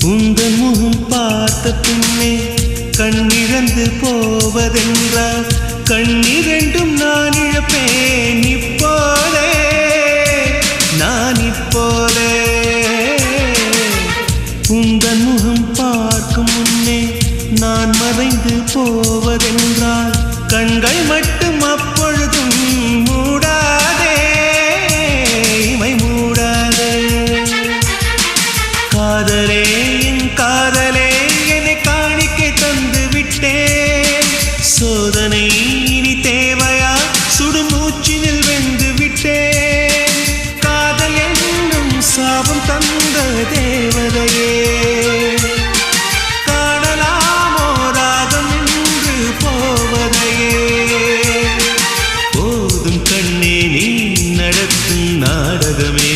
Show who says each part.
Speaker 1: உந்தன் முகம் பார்த்த பின்னே கண்ணிழந்து போவதென்றால் கண்ணிரண்டும் நான் இழப்பேன் இப்போதே நான் இப்போதே. உந்தன் முகம் பார்க்கும் முன்னே நான் மறைந்து போவதென்றால் கண்கள் மட்டும் என் காதலே என்னை காணிக்கை தந்து விட்டேன். சோதனை இனி தேவையா? சுடு மூச்சினில் வெந்து விட்டேன். காதல் என்னும் சாபம் தந்த தேவதையே. நாடகமே.